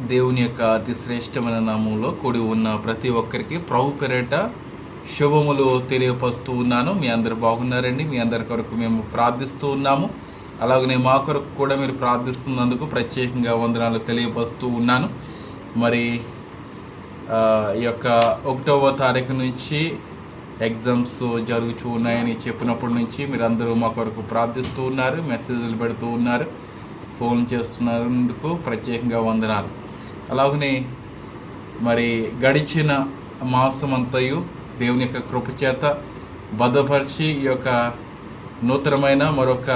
దేవుని యొక్క అతి శ్రేష్టమైన నామంలో కూడి ఉన్న ప్రతి ఒక్కరికి ప్రభు పేరిట శుభములు తెలియపరుస్తూ ఉన్నాను. మీ అందరు బాగున్నారండి. మీ అందరి కొరకు మేము ప్రార్థిస్తూ ఉన్నాము. అలాగనే మా కొరకు కూడా మీరు ప్రార్థిస్తున్నందుకు ప్రత్యేకంగా వందనాలు తెలియపరుస్తూ ఉన్నాను. మరి ఈ యొక్క ఒకటవ తారీఖు నుంచి ఎగ్జామ్స్ జరుగుతూ ఉన్నాయని చెప్పినప్పటి నుంచి మీరు అందరూ మా కొరకు ప్రార్థిస్తూ ఉన్నారు. మెసేజ్లు పెడుతూ ఉన్నారు. ఫోన్ చేస్తున్నందుకు ప్రత్యేకంగా వందనాలు. అలాగనే మరి గడిచిన మాసం అంతయు దేవుని యొక్క కృప చేత భద్రపరిచి ఈ యొక్క నూతనమైన మరొక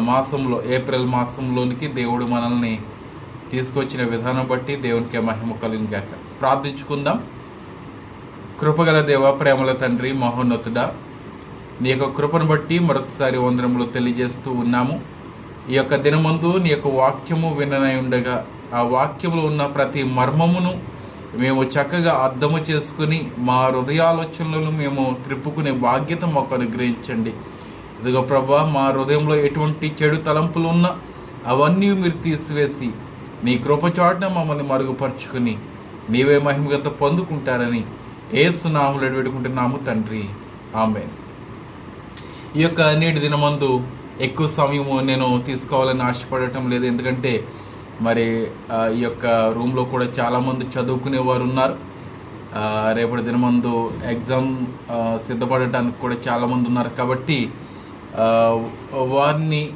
మాసంలో ఏప్రిల్ మాసంలోనికి దేవుడు మనల్ని తీసుకొచ్చిన విధానం బట్టి దేవునికి మహిమ కలిగాక ప్రార్థించుకుందాం. కృపగల దేవ ప్రేమల తండ్రి మహోన్నతుడా నీ యొక్క కృపను బట్టి మరొకసారి వందనములు తెలియజేస్తూ ఉన్నాము. ఈ యొక్క దినమందు నీ యొక్క వాక్యము విననై ఉండగా ఆ వాక్యంలో ఉన్న ప్రతి మర్మమును మేము చక్కగా అర్థము చేసుకుని మా హృదయాలోచనలను మేము త్రిప్పుకునే బాధ్యత మాకు అనుగ్రహించండి. ఇదిగో ప్రభా మా హృదయంలో ఎటువంటి చెడు తలంపులు ఉన్నా అవన్నీ మీరు తీసివేసి నీ కృపచాటున మమ్మల్ని మరుగుపరుచుకుని నీవే మహిమగత పొందుకుంటారని ఏసునాములు వేడుకుంటున్నాము తండ్రి. ఆమె ఈ యొక్క నేటి దినమందు ఎక్కువ సమయము నేను తీసుకోవాలని ఆశపడటం లేదు. ఎందుకంటే మరి ఈ యొక్క రూమ్లో కూడా చాలామంది చదువుకునే వారు ఉన్నారు రేపటి దినమందు ఎగ్జామ్ సిద్ధపడటానికి కూడా చాలామంది ఉన్నారు కాబట్టి వారిని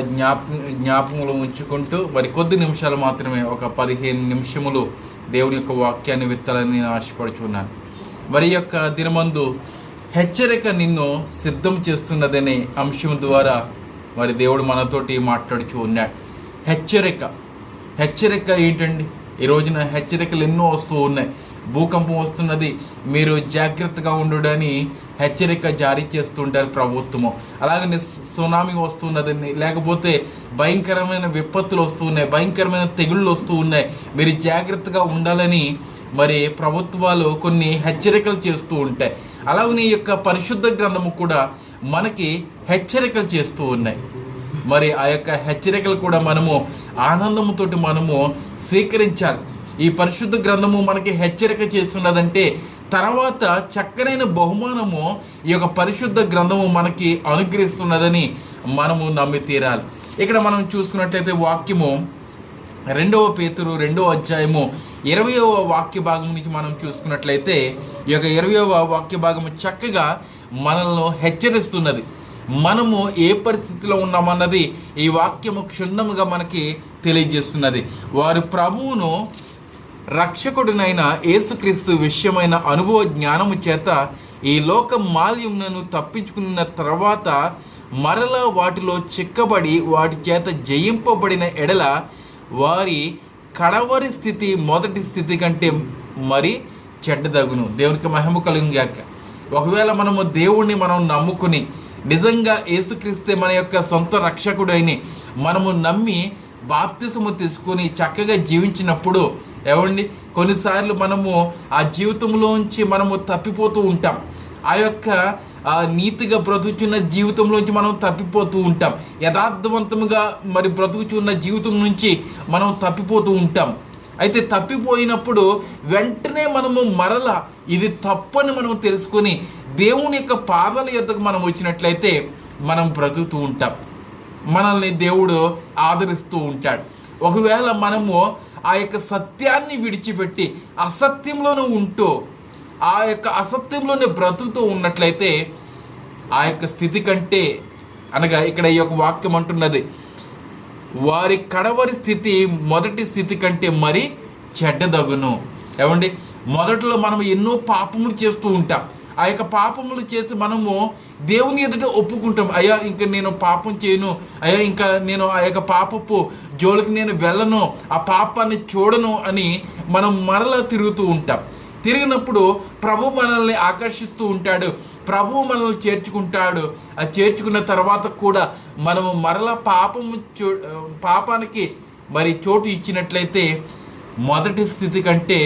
జ్ఞాప జ్ఞాపకములు ఉంచుకుంటూ మరి కొద్ది నిమిషాలు మాత్రమే ఒక పదిహేను నిమిషములు దేవుని యొక్క వాక్యాన్ని విత్తాలని నేను ఆశపడుచున్నాను. మరి యొక్క దినమందు హెచ్చరిక నిన్ను సిద్ధం చేస్తున్నదనే అంశం ద్వారా మరి దేవుడు మనతోటి మాట్లాడుచు ఉన్నాడు. హెచ్చరిక. హెచ్చరిక ఏంటండి? ఈ రోజున హెచ్చరికలు ఎన్నో వస్తూ ఉన్నాయి. భూకంపం వస్తున్నది. మీరు జాగ్రత్తగా ఉండడని హెచ్చరిక జారీ చేస్తుంటారు ప్రభుత్వము. అలాగనే సునామీ వస్తున్నదని లేకపోతే భయంకరమైన విపత్తులు వస్తూ ఉన్నాయి. భయంకరమైన తెగుళ్ళు వస్తూ ఉన్నాయి. మీరు జాగ్రత్తగా ఉండాలని మరి ప్రభుత్వాలు కొన్ని హెచ్చరికలు చేస్తూ ఉంటాయి. అలాగనే ఈ యొక్క పరిశుద్ధ గ్రంథము కూడా మనకి హెచ్చరికలు చేస్తూ ఉన్నాయి. మరి ఆ యొక్క హెచ్చరికలు కూడా మనము ఆనందంతో మనము స్వీకరించాలి. ఈ పరిశుద్ధ గ్రంథము మనకి హెచ్చరిక చేస్తున్నదంటే తర్వాత చక్కనైన బహుమానము ఈ యొక్క పరిశుద్ధ గ్రంథము మనకి అనుగ్రహిస్తున్నదని మనము నమ్మి తీరాలి. ఇక్కడ మనం చూసుకున్నట్లయితే వాక్యము రెండవ పేతురు రెండవ అధ్యాయము ఇరవయవ వాక్య భాగం నుంచి మనం చూసుకున్నట్లయితే ఈ యొక్క ఇరవయవ వాక్య భాగము చక్కగా మనల్ని హెచ్చరిస్తున్నది. మనము ఏ పరిస్థితిలో ఉన్నామన్నది ఈ వాక్యము క్షుణ్ణముగా మనకి తెలియజేస్తున్నది. వారు ప్రభువును రక్షకుడినైన యేసుక్రీస్తు విషయమైన అనుభవ జ్ఞానము చేత ఈ లోక మాల్యములను తప్పించుకున్న తర్వాత మరలా వాటిలో చిక్కబడి వాటి చేత జయింపబడిన ఎడల వారి కడవరి స్థితి మొదటి స్థితి కంటే మరి చెడ్డదగును. దేవునికి మహిమ కలుగుగాక ఒకవేళ మనము దేవుణ్ణి మనం నమ్ముకుని నిజంగా యేసుక్రీస్తే మన యొక్క సొంత రక్షకుడైని మనము నమ్మి బాప్తిసము తీసుకొని చక్కగా జీవించినప్పుడు ఏమండి? కొన్నిసార్లు మనము ఆ జీవితంలోంచి మనము తప్పిపోతూ ఉంటాం. ఆ యొక్క నీతిగా బ్రతుకుచున్న జీవితంలోంచి మనం తప్పిపోతూ ఉంటాం. యథార్థవంతముగా మరి బ్రతుకుచున్న జీవితం నుంచి మనం తప్పిపోతూ ఉంటాం. అయితే తప్పిపోయినప్పుడు వెంటనే మనము మరల ఇది తప్పని మనం తెలుసుకొని దేవుని యొక్క పాదాల యొద్దకు మనం వచ్చినట్లయితే మనం బ్రతుకుతూ ఉంటాం. మనల్ని దేవుడు ఆదరిస్తూ ఉంటాడు. ఒకవేళ మనము ఆ యొక్క సత్యాన్ని విడిచిపెట్టి అసత్యంలోనూ ఉంటూ ఆ యొక్క అసత్యంలోనే బ్రతుకుతూ ఉన్నట్లయితే ఆ యొక్క స్థితి కంటే అనగా ఇక్కడ ఈ యొక్క వాక్యం అంటున్నది వారి కడవరి స్థితి మొదటి స్థితి కంటే మరి చెడ్డదగును. ఏమండి? మొదట్లో మనం ఎన్నో పాపములు చేస్తూ ఉంటాం. ఆ యొక్క పాపములు చేసి మనము దేవుని ఎదుట ఒప్పుకుంటాం. అయ్యా ఇంకా నేను పాపం చేయను. అయ్యా ఇంకా నేను ఆ యొక్క పాపపు జోలికి నేను వెళ్ళను. ఆ పాపాన్ని చూడను అని మనం మరలా తిరుగుతూ ఉంటాం. తిరిగినప్పుడు ప్రభు మనల్ని ఆకర్షిస్తూ ఉంటాడు. ప్రభు మనల్ని చేర్చుకుంటాడు. ఆ చేర్చుకున్న తర్వాత కూడా మనము మరలా పాపము చూ పాపానికి మరి చోటు ఇచ్చినట్లయితే మొదటి స్థితి కంటే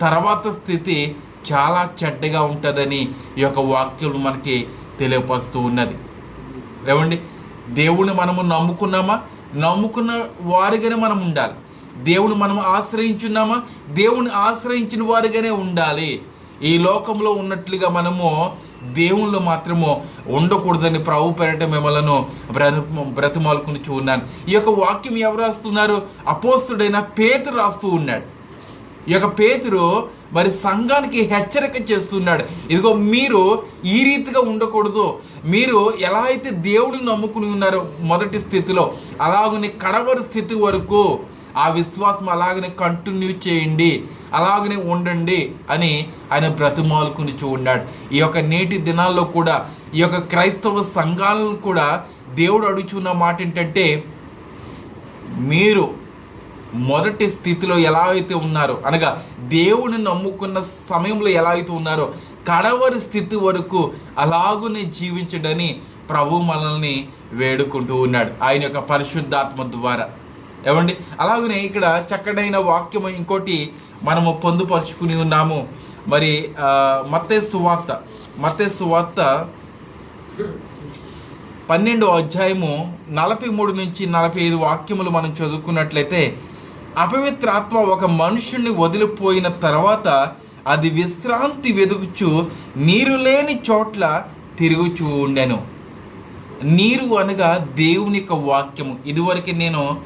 తర్వాత స్థితి చాలా చెడ్డగా ఉంటుందని ఈ యొక్క వాక్యం మనకి తెలియపరుస్తూ ఉన్నది. ఏమండి? దేవుని మనము నమ్ముకున్నామా? నమ్ముకున్న వారిగానే మనం ఉండాలి. దేవుని మనం ఆశ్రయించున్నామా? దేవుని ఆశ్రయించిన వారిగానే ఉండాలి. ఈ లోకంలో ఉన్నట్లుగా మనము దేవుళ్ళు మాత్రము ఉండకూడదని ప్రభు పేరట మిమ్మలను బ్రత బ్రతిమాలుకుని ఉన్నాను ఈ యొక్క వాక్యం ఎవరు రాస్తున్నారు? అపోస్తుడైన పేతురు రాస్తూ ఉన్నాడు. ఈ యొక్క పేతురు మరి సంఘానికి హెచ్చరిక చేస్తున్నాడు. ఇదిగో మీరు ఈ రీతిగా ఉండకూడదు. మీరు ఎలా అయితే దేవుడిని నమ్ముకుని ఉన్నారో మొదటి స్థితిలో అలాగనే కడవరి స్థితి వరకు ఆ విశ్వాసం అలాగనే కంటిన్యూ చేయండి. అలాగనే ఉండండి అని ఆయన బ్రతిమాలుకుని చూడాడు ఈ యొక్క నేటి దినాల్లో కూడా ఈ యొక్క క్రైస్తవ సంఘాలను కూడా దేవుడు అడుగుచున్న మాట ఏంటంటే మీరు మొదటి స్థితిలో ఎలా అయితే ఉన్నారో అనగా దేవుని నమ్ముకున్న సమయంలో ఎలా అయితే ఉన్నారో కడవరి స్థితి వరకు అలాగునే జీవించడని ప్రభు మనల్ని వేడుకుంటూ ఉన్నాడు. ఆయన యొక్క పరిశుద్ధాత్మ ద్వారా. ఏమండి? అలాగనే ఇక్కడ చక్కడైన వాక్యం ఇంకోటి మనము పొందుపరుచుకుని ఉన్నాము. మరి మత్తే సువార్త మత్తే సువార్త పన్నెండో అధ్యాయము నలభై మూడు నుంచి నలభై ఐదు వాక్యములు మనం చదువుకున్నట్లయితే అపవిత్రాత్మ ఒక మనుషుణ్ణి వదిలిపోయిన తర్వాత అది విశ్రాంతి వెదుగుచు నీరు లేని చోట్ల తిరుగుచూ ఉండెను. నీరు అనగా దేవుని యొక్క వాక్యము. ఇదివరకు నేను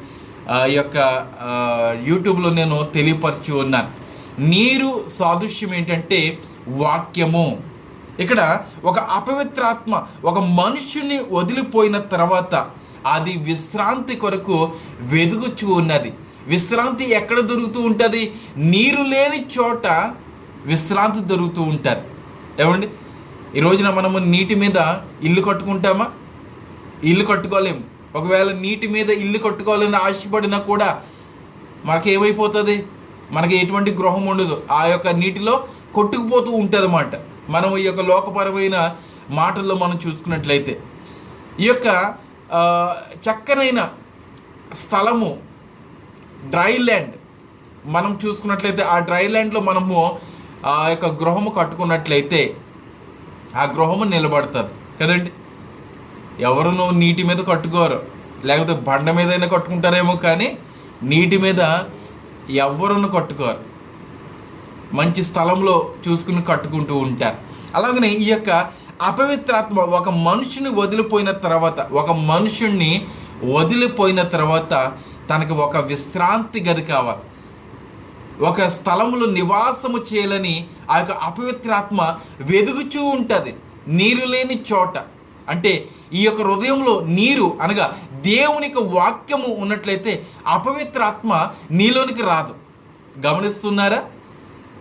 ఆ యొక్క యూట్యూబ్లో నేను తెలియపరిచి ఉన్నాను నీరు సాదృశ్యం ఏంటంటే వాక్యము. ఇక్కడ ఒక అపవిత్రాత్మ ఒక మనుషుని వదిలిపోయిన తర్వాత అది విశ్రాంతి కొరకు వెదుగుచూ ఉన్నది. విశ్రాంతి ఎక్కడ దొరుకుతూ ఉంటుంది? నీరు లేని చోట విశ్రాంతి దొరుకుతూ ఉంటుంది. ఏమండి? ఈ రోజున మనము నీటి మీద ఇల్లు కట్టుకుంటామా? ఇల్లు కట్టుకోలేము ఒకవేళ నీటి మీద ఇల్లు కట్టుకోవాలని ఆశపడినా కూడా మనకి ఏమైపోతుంది మనకి ఎటువంటి గృహం ఉండదు. ఆ యొక్క నీటిలో కొట్టుకుపోతూ ఉంటుంది అన్నమాట మనం ఈ యొక్క లోకపరమైన మాటల్లో మనం చూసుకున్నట్లయితే ఈ యొక్క చక్కనైన స్థలము డ్రై ల్యాండ్. మనం చూసుకున్నట్లయితే ఆ డ్రై ల్యాండ్లో మనము ఆ యొక్క గృహము కట్టుకున్నట్లయితే ఆ గృహము నిలబడుతుంది. కదండి? ఎవరును నీటి మీద కట్టుకోరు. లేకపోతే బండ మీదైనా కట్టుకుంటారేమో కానీ నీటి మీద ఎవరును కట్టుకోరు. మంచి స్థలంలో చూసుకుని కట్టుకుంటూ ఉంటారు. అలాగనే ఈ యొక్క అపవిత్రాత్మ ఒక మనుషుని వదిలిపోయిన తర్వాత ఒక మనుషుణ్ణి వదిలిపోయిన తర్వాత తనకు ఒక విశ్రాంతి గది కావాలి. ఒక స్థలములో నివాసము చేయాలని ఆ యొక్క అపవిత్రాత్మ వెదుగుచూ ఉంటుంది. నీరు లేని చోట. అంటే ఈ యొక్క హృదయంలో నీరు అనగా దేవునికి వాక్యము ఉన్నట్లయితే అపవిత్రాత్మ నీలోనికి రాదు. గమనిస్తున్నారా?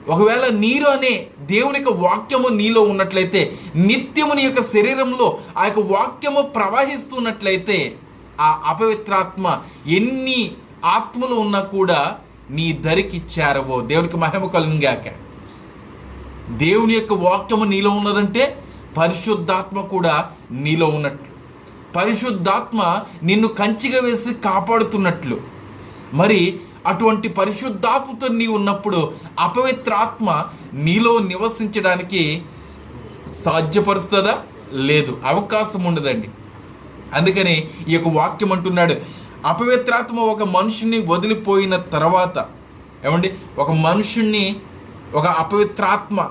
ఒకవేళ నీరు అనే దేవుని యొక్క వాక్యము నీలో ఉన్నట్లయితే నిత్యము నీ యొక్క శరీరంలో ఆ యొక్క వాక్యము ప్రవహిస్తున్నట్లయితే ఆ అపవిత్రాత్మ ఎన్ని ఆత్మలు ఉన్నా కూడా నీ ధరికి చేరవో. దేవునికి మహిమ కలిగాక దేవుని యొక్క వాక్యము నీలో ఉన్నదంటే పరిశుద్ధాత్మ కూడా నీలో ఉన్నట్లు. పరిశుద్ధాత్మ నిన్ను కంచిగా వేసి కాపాడుతున్నట్లు. మరి అటువంటి పరిశుద్ధాత్మతో నీ ఉన్నప్పుడు అపవిత్రాత్మ నీలో నివసించడానికి సాధ్యపరుస్తుందా? లేదు. అవకాశం ఉండదండి. అందుకని ఈ యొక్క వాక్యం అంటున్నాడు అపవిత్రాత్మ ఒక మనుషుని వదిలిపోయిన తర్వాత ఏమండి? ఒక మనుషుణ్ణి ఒక అపవిత్రాత్మ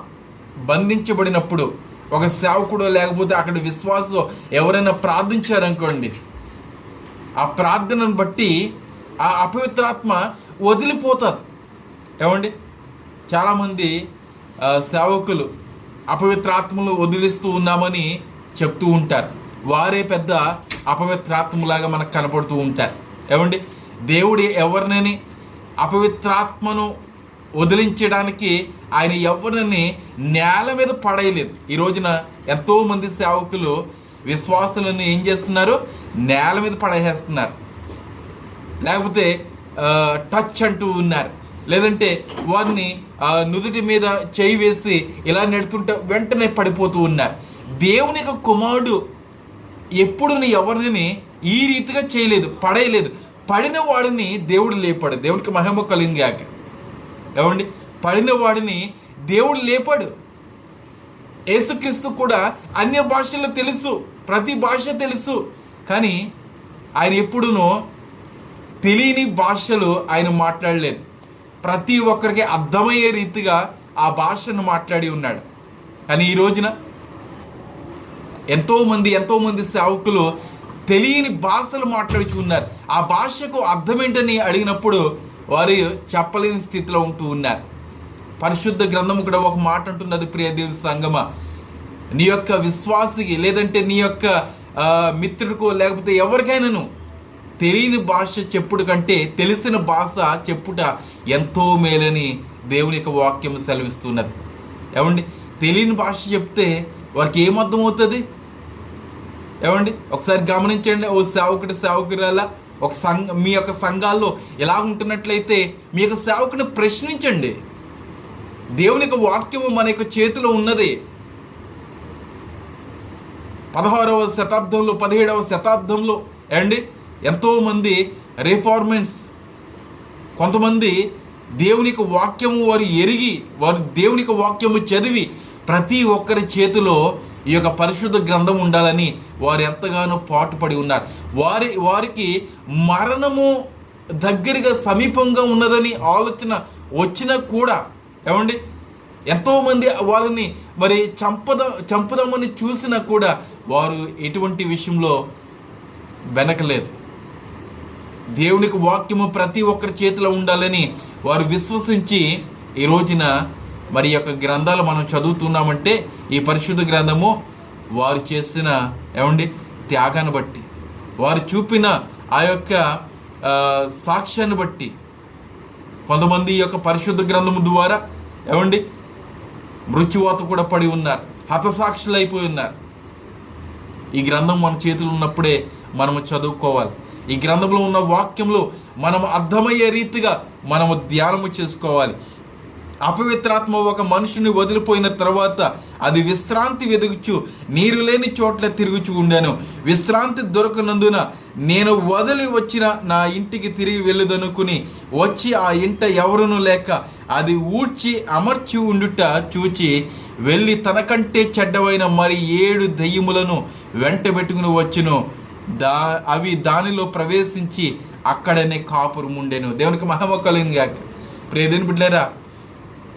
బంధించబడినప్పుడు ఒక సేవకుడు లేకపోతే అక్కడ విశ్వాసం ఎవరైనా ప్రార్థించారనుకోండి ఆ ప్రార్థనను బట్టి ఆ అపవిత్రాత్మ వదిలిపోతారు. ఏమండి? చాలామంది సేవకులు అపవిత్రాత్మలు వదిలిస్తూ ఉన్నామని చెప్తూ ఉంటారు. వారే పెద్ద అపవిత్రాత్మలాగా మనకు కనపడుతూ ఉంటారు. ఏమండి? దేవుడి ఎవరినని అపవిత్రాత్మను వదిలించడానికి ఆయన ఎవరిని నేల మీద పడేయలేదు. ఈ రోజున ఎంతోమంది సేవకులు విశ్వాసులను ఏం చేస్తున్నారు? నేల మీద పడేసేస్తున్నారు. లేకపోతే టచ్ అంటూ ఉన్నారు. లేదంటే వారిని నుదుటి మీద చేయి వేసి ఇలా నెడుతుంటే వెంటనే పడిపోతూ ఉన్నారు. దేవుని యొక్క కుమారుడు ఎప్పుడు ఎవరిని ఈ రీతిగా చేయలేదు పడేయలేదు. పడిన వాడిని దేవుడు లేపాడు. దేవుడికి మహిమ కలిగాక ఏమండి? పడిన వాడిని దేవుడు లేపాడు. యేసుక్రీస్తు కూడా అన్య భాషల్లో తెలుసు ప్రతి భాష తెలుసు. కానీ ఆయన ఎప్పుడునో తెలియని భాషలు ఆయన మాట్లాడలేదు. ప్రతి ఒక్కరికి అర్థమయ్యే రీతిగా ఆ భాషను మాట్లాడి ఉన్నాడు. కానీ ఈ రోజున ఎంతోమంది ఎంతోమంది సేవకులు తెలియని భాషలు మాట్లాడుచు ఉన్నారు. ఆ భాషకు అర్థమేంటని అడిగినప్పుడు వారు చెప్పలేని స్థితిలో ఉంటూ ఉన్నారు. పరిశుద్ధ గ్రంథము కూడా ఒక మాట అంటున్నది ప్రియదేవి సంగమ. నీ యొక్క విశ్వాసికి లేదంటే నీ యొక్క మిత్రుడికో లేకపోతే ఎవరికైనాను తెలియని భాష చెప్పుడు కంటే తెలిసిన భాష చెప్పుట ఎంతో మేలని దేవుని యొక్క వాక్యం సెలవిస్తున్నది. ఏమండి? తెలియని భాష చెప్తే వారికి ఏమర్థం అవుతుంది ఏమండి? ఒకసారి గమనించండి. ఓ సేవకుడి సేవకురాల ఒక సంఘ మీ యొక్క సంఘాల్లో ఎలా ఉంటున్నట్లయితే మీ యొక్క సేవకుని ప్రశ్నించండి. దేవుని యొక్క వాక్యము మన యొక్క చేతిలో ఉన్నది. పదహారవ శతాబ్దంలో పదిహేడవ శతాబ్దంలో అండి ఎంతోమంది రిఫార్మెంట్స్ కొంతమంది దేవునికి వాక్యము వారు ఎరిగి వారు దేవునికి వాక్యము చదివి ప్రతి ఒక్కరి చేతిలో ఈ యొక్క పరిశుద్ధ గ్రంథం ఉండాలని వారు ఎంతగానో పాటుపడి ఉన్నారు. వారి వారికి మరణము దగ్గరగా సమీపంగా ఉన్నదని ఆలోచన వచ్చినా కూడా ఏమండి? ఎంతోమంది వాళ్ళని మరి చంపద చంపుదామని చూసినా కూడా వారు ఎటువంటి విషయంలో వెనకలేదు. దేవునికి వాక్యము ప్రతి ఒక్కరి చేతిలో ఉండాలని వారు విశ్వసించి ఈ రోజున మరి యొక్క గ్రంథాలు మనం చదువుతున్నామంటే ఈ పరిశుద్ధ గ్రంథము వారు చేసిన ఏమండి? త్యాగాన్ని బట్టి. వారు చూపిన ఆ యొక్క సాక్ష్యాన్ని బట్టి. కొంతమంది ఈ యొక్క పరిశుద్ధ గ్రంథము ద్వారా ఏమండి? మృత్యువాత కూడా పడి ఉన్నారు. హతసాక్షులు అయిపోయి ఉన్నారు. ఈ గ్రంథం మన చేతిలో ఉన్నప్పుడే మనము చదువుకోవాలి. ఈ గ్రంథంలో ఉన్న వాక్యంలో మనం అర్థమయ్యే రీతిగా మనము ధ్యానము చేసుకోవాలి. అపవిత్రాత్మ ఒక మనుషుని వదిలిపోయిన తర్వాత అది విశ్రాంతి వెదుగుచు నీరు లేని చోట్ల తిరుగుచు ఉండాను. విశ్రాంతి దొరకనందున నేను వదిలి వచ్చిన నా ఇంటికి తిరిగి వెళ్ళదనుకుని వచ్చి ఆ ఇంట ఎవరును లేక అది ఊడ్చి అమర్చి ఉండుట చూచి వెళ్ళి తనకంటే చెడ్డవైన మరి ఏడు దెయ్యములను వెంటబెట్టుకుని వచ్చును. దా అవి దానిలో ప్రవేశించి అక్కడనే కాపురం ఉండేను దేవునికి మహమ కలిగిన ప్రియదేని బిడ్డారా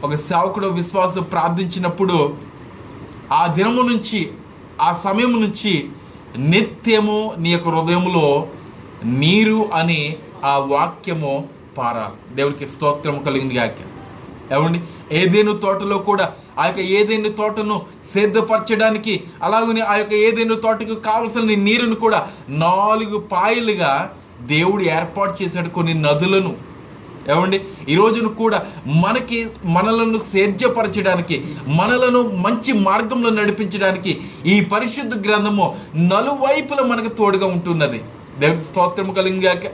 ఒక సేవకుడు విశ్వాసం ప్రార్థించినప్పుడు ఆ దినము నుంచి ఆ సమయం నుంచి నిత్యము నీ యొక్క హృదయంలో నీరు అని ఆ వాక్యము పారాలి దేవునికి స్తోత్రము కలిగింది గాక. ఏమండి? ఏదేను తోటలో కూడా ఆ యొక్క ఏదేను తోటను సిద్ధపరచడానికి అలాగనే ఆ యొక్క ఏదేను తోటకు కావలసిన నీరును కూడా నాలుగు పాయలుగా దేవుడు ఏర్పాటు చేశాడు కొన్ని నదులను. ఏమండి? ఈ రోజును కూడా మనకి మనలను సేద్యపరచడానికి మనలను మంచి మార్గంలో నడిపించడానికి ఈ పరిశుద్ధ గ్రంథము నలువైపులా మనకు తోడుగా ఉంటున్నది. దేవుడి స్తోత్రము కలిగాక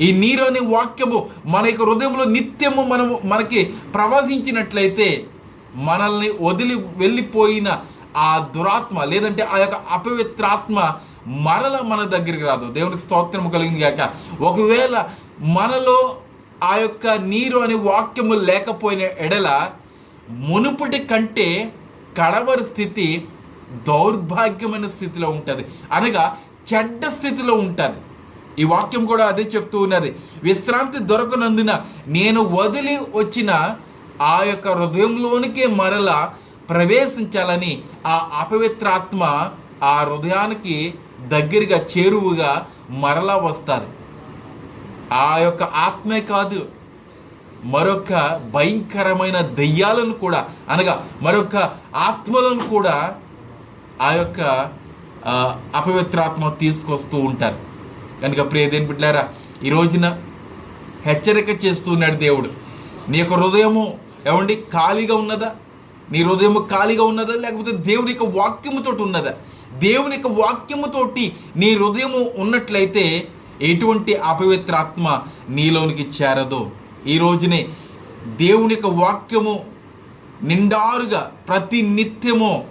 ఈ నీరోని వాక్యము మన యొక్క హృదయంలో నిత్యము మనము మనకి ప్రవహించినట్లయితే మనల్ని వదిలి వెళ్ళిపోయిన ఆ దురాత్మ లేదంటే ఆ యొక్క అపవిత్రాత్మ మరల మన దగ్గరికి రాదు. దేవునికి స్తోత్రము కలిగింది కాక ఒకవేళ మనలో ఆ యొక్క నీరు అనే వాక్యము లేకపోయిన ఎడల మునుపటి కంటే కడవరి స్థితి దౌర్భాగ్యమైన స్థితిలో ఉంటుంది. అనగా చెడ్డ స్థితిలో ఉంటుంది. ఈ వాక్యం కూడా అదే చెప్తూ ఉన్నది. విశ్రాంతి దొరకనందున నేను వదిలి వచ్చిన ఆ యొక్క హృదయంలోనికే మరల ప్రవేశించాలని ఆ అపవిత్రాత్మ ఆ హృదయానికి దగ్గరగా చేరువుగా మరలా వస్తుంది. ఆ యొక్క ఆత్మే కాదు మరొక భయంకరమైన దెయ్యాలను కూడా అనగా మరొక ఆత్మలను కూడా ఆ యొక్క అపవిత్రాత్మ తీసుకొస్తూ ఉంటారు. కనుక ప్రియదేని బిడ్డారా ఈ రోజున హెచ్చరిక చేస్తున్నాడు దేవుడు. నీ యొక్క హృదయము ఏమండి ఖాళీగా ఉన్నదా? నీ హృదయము ఖాళీగా ఉన్నదా? లేకపోతే దేవుని యొక్క వాక్యముతో ఉన్నదా? దేవుని యొక్క వాక్యముతోటి నీ హృదయము ఉన్నట్లయితే ఎటువంటి అపవిత్రాత్మ నీలోనికి చేరదు. ఈ రోజునే దేవుని యొక్క వాక్యము నిండారుగా ప్రతి నిత్యము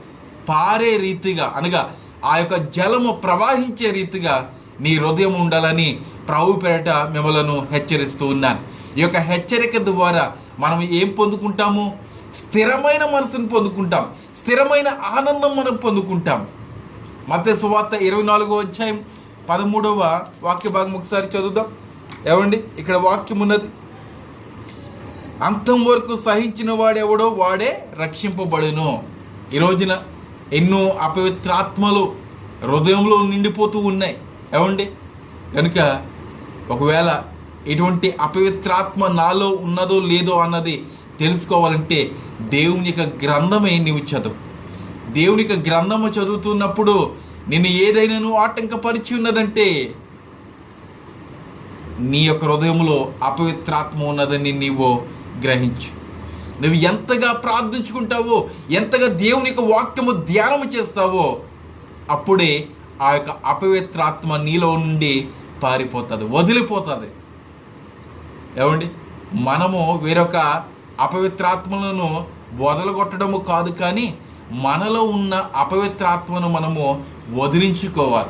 పారే రీతిగా అనగా ఆ యొక్క జలము ప్రవహించే రీతిగా నీ హృదయం ఉండాలని ప్రభు పేరట మిమ్మలను హెచ్చరిస్తూ ఉన్నాను. ఈ యొక్క హెచ్చరిక ద్వారా మనం ఏం పొందుకుంటాము? స్థిరమైన మనసును పొందుకుంటాం. స్థిరమైన ఆనందం మనం పొందుకుంటాం. మత సువార్త ఇరవై నాలుగో అధ్యాయం పదమూడవ వాక్య భాగం ఒకసారి చదువుదాం. ఏమండి? ఇక్కడ వాక్యం ఉన్నది. అంతం వరకు సహించిన వాడెవడో వాడే రక్షింపబడును. ఈ రోజున ఎన్నో అపవిత్రాత్మలు హృదయంలో నిండిపోతూ ఉన్నాయి. ఏమండి? కనుక ఒకవేళ ఎటువంటి అపవిత్రాత్మ నాలో ఉన్నదో లేదో అన్నది తెలుసుకోవాలంటే దేవుని యొక్క గ్రంథమే నీవు చదువు. దేవుని యొక్క గ్రంథము చదువుతున్నప్పుడు నిన్ను ఏదైనాను ఆటంకపరిచి ఉన్నదంటే నీ యొక్క హృదయంలో అపవిత్రాత్మ ఉన్నదని నీవు గ్రహించు. నువ్వు ఎంతగా ప్రార్థించుకుంటావో ఎంతగా దేవుని యొక్క వాక్యము ధ్యానము చేస్తావో అప్పుడే ఆ యొక్క అపవిత్రాత్మ నీలో నుండి పారిపోతుంది వదిలిపోతుంది. ఏమండి? మనము వేరొక అపవిత్రాత్మలను వదలగొట్టడము కాదు కానీ మనలో ఉన్న అపవిత్రాత్మను మనము వదిలించుకోవాలి.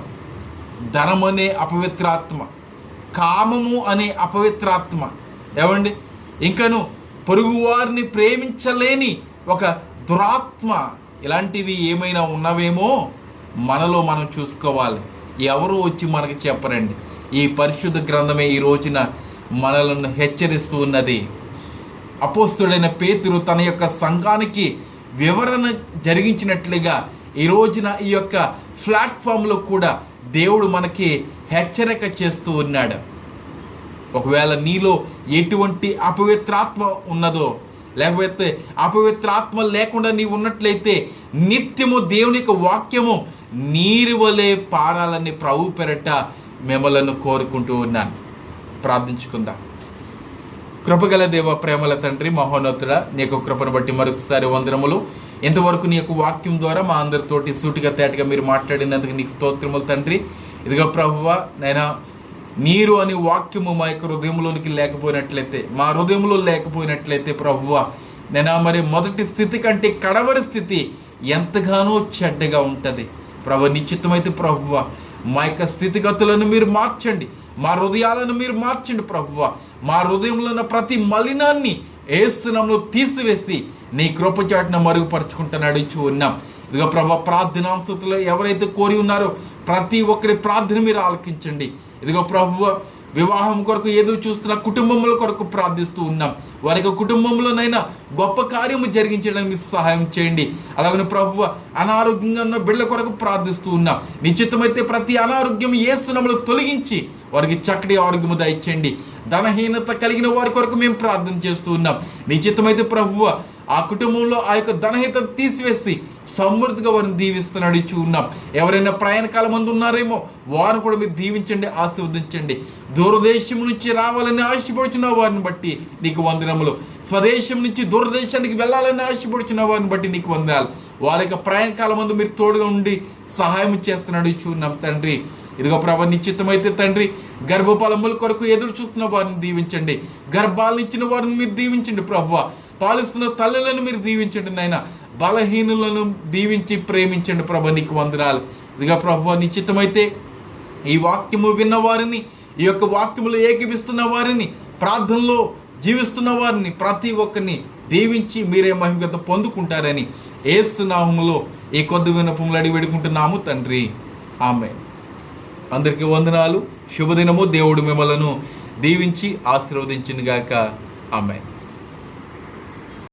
ధనం అనే అపవిత్రాత్మ కామము అనే అపవిత్రాత్మ. ఏమండి? ఇంకను పొరుగువారిని ప్రేమించలేని ఒక దురాత్మ. ఇలాంటివి ఏమైనా ఉన్నవేమో మనలో మనం చూసుకోవాలి. ఎవరు వచ్చి మనకి చెప్పరండి. ఈ పరిశుద్ధ గ్రంథమే ఈ రోజున మనలను హెచ్చరిస్తూ ఉన్నది. అపోస్తుడైన పేతురు తన యొక్క సంఘానికి వివరణ జరిగించినట్లుగా ఈ రోజున ఈ యొక్క ప్లాట్ఫామ్లో కూడా దేవుడు మనకి హెచ్చరిక చేస్తూ ఉన్నాడు. ఒకవేళ నీలో ఎటువంటి అపవిత్రాత్మ ఉన్నదో లేకపోతే అపవిత్రాత్మ లేకుండా నీవు ఉన్నట్లయితే నిత్యము దేవుని యొక్క వాక్యము నీరు వలె పారాలని ప్రభు పెరట మిమ్మలను కోరుకుంటూ ఉన్నాను. ప్రార్థించుకుందాం. కృపగల దేవ ప్రేమల తండ్రి మహోన్నతుడ నీ యొక్క కృపను బట్టి మరొకసారి వందనములు. ఇంతవరకు నీ యొక్క వాక్యం ద్వారా మా అందరితోటి సూటిగా తేటగా మీరు మాట్లాడినందుకు నీకు స్తోత్రములు తండ్రి. ఇదిగో ప్రభువ నైనా నీరు అని వాక్యము మా యొక్క హృదయంలోనికి లేకపోయినట్లయితే మా హృదయంలో లేకపోయినట్లయితే ప్రభువ నేనా మరి మొదటి స్థితి కంటే కడవరి స్థితి ఎంతగానో చెడ్డగా ఉంటుంది. ప్రభు నిశ్చితమైతే ప్రభువ మా యొక్క స్థితిగతులను మీరు మార్చండి. మా హృదయాలను మీరు మార్చండి ప్రభువ. మా హృదయంలో ఉన్న ప్రతి మలినాన్ని ఏస్తునంలో తీసివేసి నీ కృపచాటున మరుగుపరుచుకుంటూ నడిచి ఉన్నాం. ఇదిగో ప్రభా ప్రార్థనాంశతులు ఎవరైతే కోరి ఉన్నారో ప్రతి ఒక్కరి ప్రార్థన మీరు ఆలకించండి. ఇదిగో ప్రభువ వివాహం కొరకు ఎదురు చూస్తున్న కుటుంబముల కొరకు ప్రార్థిస్తూ ఉన్నాం. వారి యొక్క కుటుంబంలోనైనా గొప్ప కార్యము జరిగించడానికి సహాయం చేయండి. అలాగని ప్రభువ అనారోగ్యంగా ఉన్న బిడ్డల కొరకు ప్రార్థిస్తూ ఉన్నాం. నిశ్చితమైతే ప్రతి అనారోగ్యం ఏసునములు తొలగించి వారికి చక్కటి ఆరోగ్యము దయచేయండి. ధనహీనత కలిగిన వారి కొరకు మేము ప్రార్థన చేస్తూ ఉన్నాం. నిశ్చితమైతే ప్రభువ ఆ కుటుంబంలో ఆ యొక్క ధనహీనత తీసివేసి సమృద్ధిగా వారిని దీవిస్తున్నాడు ఇచ్చి ఉన్నాం. ఎవరైనా ప్రయాణకాల మంది ఉన్నారేమో వారిని కూడా మీరు దీవించండి ఆశీర్వదించండి. దూరదేశం నుంచి రావాలని ఆశపడుచున్న వారిని బట్టి నీకు వందనములు. స్వదేశం నుంచి దూరదేశానికి వెళ్ళాలని ఆశపడుచున్న వారిని బట్టి నీకు వందనాలు. వారి యొక్క ప్రయాణకాల మందు మీరు తోడుగా ఉండి సహాయం చేస్తున్నాడు ఇచ్చి ఉన్నాం తండ్రి. ఇదిగో ప్రభా నిశ్చితమైతే తండ్రి గర్భఫలముల కొరకు ఎదురు చూస్తున్న వారిని దీవించండి. గర్భాలను ఇచ్చిన వారిని మీరు దీవించండి ప్రభు. పాలిస్తున్న తల్లులను మీరు దీవించండి నాయన. బలహీనులను దీవించి ప్రేమించండి ప్రభ నీకు వందనాలు. ఇదిగా ప్రభు నిశ్చితమైతే ఈ వాక్యము విన్న వారిని ఈ యొక్క వాక్యములు ఏకీపిస్తున్న వారిని ప్రార్థనలో జీవిస్తున్న వారిని ప్రతి ఒక్కరిని దీవించి మీరే మహిమగత పొందుకుంటారని ఏస్తున్నాములో ఈ కొద్ది వినపములు అడిగి వేడుకుంటున్నాము తండ్రి. ఆమె అందరికీ వందనాలు. శుభదినము. దేవుడు మిమ్మలను దీవించి ఆశీర్వదించిన గాక ఆమె